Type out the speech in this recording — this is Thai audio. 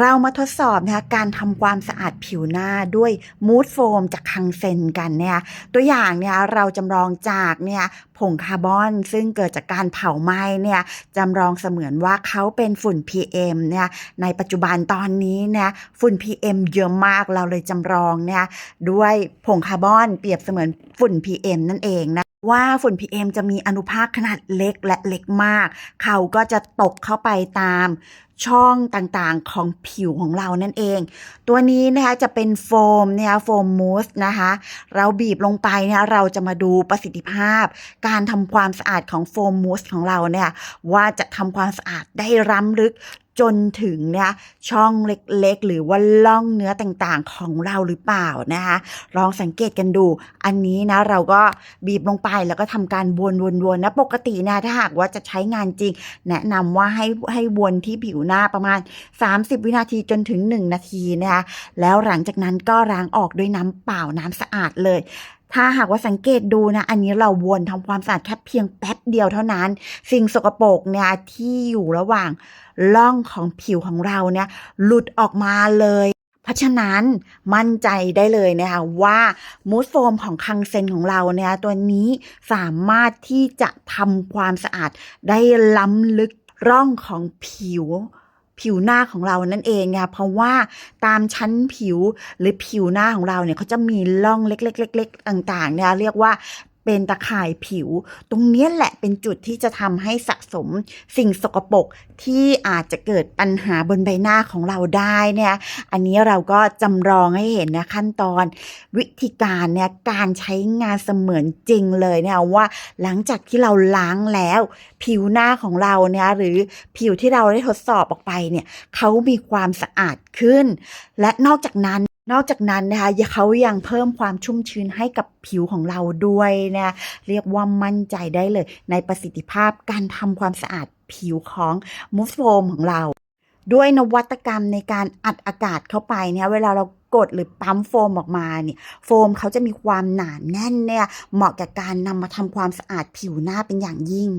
เรามาทดสอบนะคะการทำความสะอาดผิวหน้าด้วยมูดโฟมจากคังเซนกันเนี่ยตัวอย่างเนี่ยเราจำลองจากเนี่ยผงคาร์บอนซึ่งเกิดจากการเผาไหม้เนี่ยจำลองเสมือนว่าเขาเป็นฝุ่น PM เนี่ยในปัจจุบันตอนนี้เนี่ยฝุ่น PM เยอะมากเราเลยจำลองเนี่ยด้วยผงคาร์บอนเปรียบเสมือนฝุ่น PM นั่นเองนะ ว่าฝุ่น PM จะมีอนุภาคขนาดเล็กและเล็กมาก เขาก็จะตกเข้าไปตามช่องต่างๆของผิวของเรานั่นเอง ตัวนี้นะคะจะเป็นโฟมเนี่ยโฟมมูสนะคะเราบีบลงไปเนี่ยเราจะมาดูประสิทธิภาพ การทำความสะอาดของโฟมมูสของเราเนี่ยว่าจะทำความสะอาดได้ล้ำลึก จนถึงเนี่ยช่องเล็กๆ หรือว่าล่องเนื้อต่างๆของเราหรือเปล่านะคะลองสังเกตกันดู อันนี้นะเราก็บีบลงไปแล้วก็ทำการวนๆๆนะปกตินะถ้าหากว่าจะใช้งานจริง แนะนำว่าให้ให้วนที่ผิวหน้าประมาณ 30 วินาทีจนถึง 1 นาทีนะคะแล้วหลังจากนั้นก็ล้างออกด้วยน้ำเปล่าน้ำสะอาดเลย ถ้าหากว่าสังเกตดูนะ อันนี้เราวนทำความสะอาดแค่เพียงแป๊บเดียวเท่านั้น สิ่งสกปรกเนี่ยที่อยู่ระหว่างร่องของผิวของเราเนี่ยหลุดออกมาเลยเพราะฉะนั้นมั่นใจได้เลยนะคะว่ามูสโฟมของคังเซนของเราเนี่ยตัวนี้สามารถที่จะทำความสะอาดได้ล้ำลึกร่องของผิว ผิวหน้าของเรานั่นเองไงเพราะว่าตามชั้นผิวหรือผิวหน้าของเราเนี่ยเขาจะมีร่องเล็กๆๆต่างๆเนี่ยเรียกว่า เป็นตะข่ายผิว ตรงเนี้ยแหละเป็นจุดที่จะทำให้สะสมสิ่งสกปรกที่อาจจะเกิดปัญหาบนใบหน้าของเราได้เนี่ยอันนี้เราก็จำลองให้เห็นนะขั้นตอน วิธีการเนี่ยการใช้งานเสมือนจริงเลยเนี่ยว่าหลังจากที่เราล้างแล้ว ผิวหน้าของเราเนี่ยหรือผิวที่เราได้ทดสอบออกไปเนี่ยเขามีความสะอาดขึ้น และนอกจากนั้น นอกจากนั้นนะคะเขายังเพิ่มความชุ่มชื้นให้กับผิวของเราด้วยนะเรียกว่ามั่นใจได้เลย ในประสิทธิภาพการทำความสะอาดผิวของมูสโฟมของเรา ด้วยนวัตกรรมในการอัดอากาศเข้าไปเนี่ยเวลาเรากดหรือปั๊มโฟมออกมาเนี่ยโฟมเขาจะมีความหนาแน่นเนี่ยเหมาะกับการนำมาทำความสะอาดผิวหน้าเป็นอย่างยิ่ง